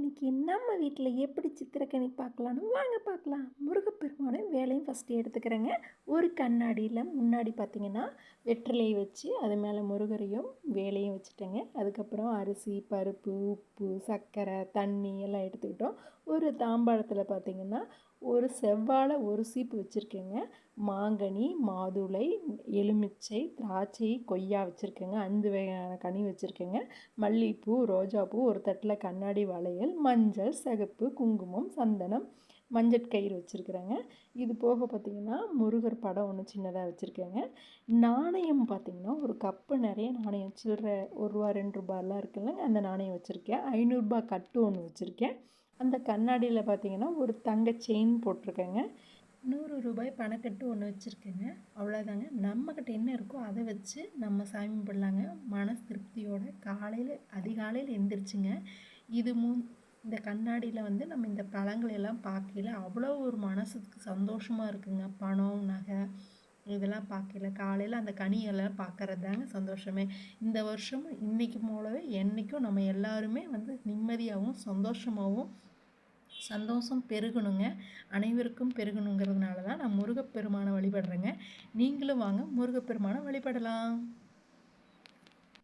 சித்திரக்கனிக்கு நம்ம வீட்டில் எப்படி சித்திரக்கணி பார்க்கலான்னு? வாங்க பார்க்கலாம். முருகப்பெருமானை ஃபஸ்ட்டு எடுத்துக்கிறேங்க. ஒரு கண்ணாடியில் முன்னாடி பார்த்தீங்கன்னா வெற்றிலையை வச்சு அது மேலே முருகரையும் வேலையும் வச்சுட்டேங்க. அதுக்கப்புறம் அரிசி பருப்பு உப்பு சர்க்கரை தண்ணி எல்லாம் எடுத்துக்கிட்டோம். ஒரு தாம்பாளத்தில் பார்த்திங்கன்னா ஒரு செவ்வாழை ஒரு சீப்பு வச்சுருக்கேங்க. மாங்கனி மாதுளை எலுமிச்சை திராட்சை கொய்யா வச்சுருக்கேங்க. அஞ்சு வகையான கனி வச்சுருக்கேங்க. மல்லிகைப்பூ ரோஜாப்பூ ஒரு தட்டில் கண்ணாடி வளையல் மஞ்சள் சிகப்பு குங்குமம் சந்தனம் மஞ்சட்கயிறு வச்சுருக்குறேங்க. இது போக பார்த்திங்கன்னா முருகர் படம் ஒன்று சின்னதாக வச்சுருக்கேங்க. நாணயம் பார்த்திங்கன்னா ஒரு கப்பு நிறைய நாணயம் சில்லற ஒரு ரூபா ரெண்டு ரூபாயெல்லாம் இருக்குல்ல அந்த நாணயம் வச்சுருக்கேன். ஐநூறுரூபா கட்டு ஒன்று வச்சுருக்கேன். அந்த கண்ணாடியில் பார்த்திங்கன்னா ஒரு தங்க செயின் போட்டிருக்கேங்க. நூறு ரூபாய் பணக்கட்டு ஒன்று வச்சுருக்கேங்க. அவ்வளோதாங்க நம்மக்கிட்ட என்ன இருக்கோ அதை வச்சு நம்ம சாமி பண்ணலாங்க மன திருப்தியோட காலையில் அதிகாலையில் எந்திரிச்சுங்க. இது மூ இந்த கண்ணாடியில் வந்து நம்ம இந்த பழங்களை எல்லாம் பார்க்கல அவ்வளோ ஒரு மனசுக்கு சந்தோஷமாக இருக்குங்க. பணம் நகை இதெல்லாம் பார்க்கல காலையில் அந்த கனியெல்லாம் பார்க்கறது தாங்க சந்தோஷமே. இந்த வருஷம் இன்றைக்கு போலவே என்றைக்கும் நம்ம எல்லாருமே வந்து நிம்மதியாகவும் சந்தோஷமாகவும் சந்தோஷம் பெருகணுங்க. அனைவருக்கும் பெருகணுங்கிறதுனால தான் நான் முருகப்பெருமானை வழிபடுறேங்க. நீங்களும் வாங்க முருகப்பெருமானை வழிபடலாம்.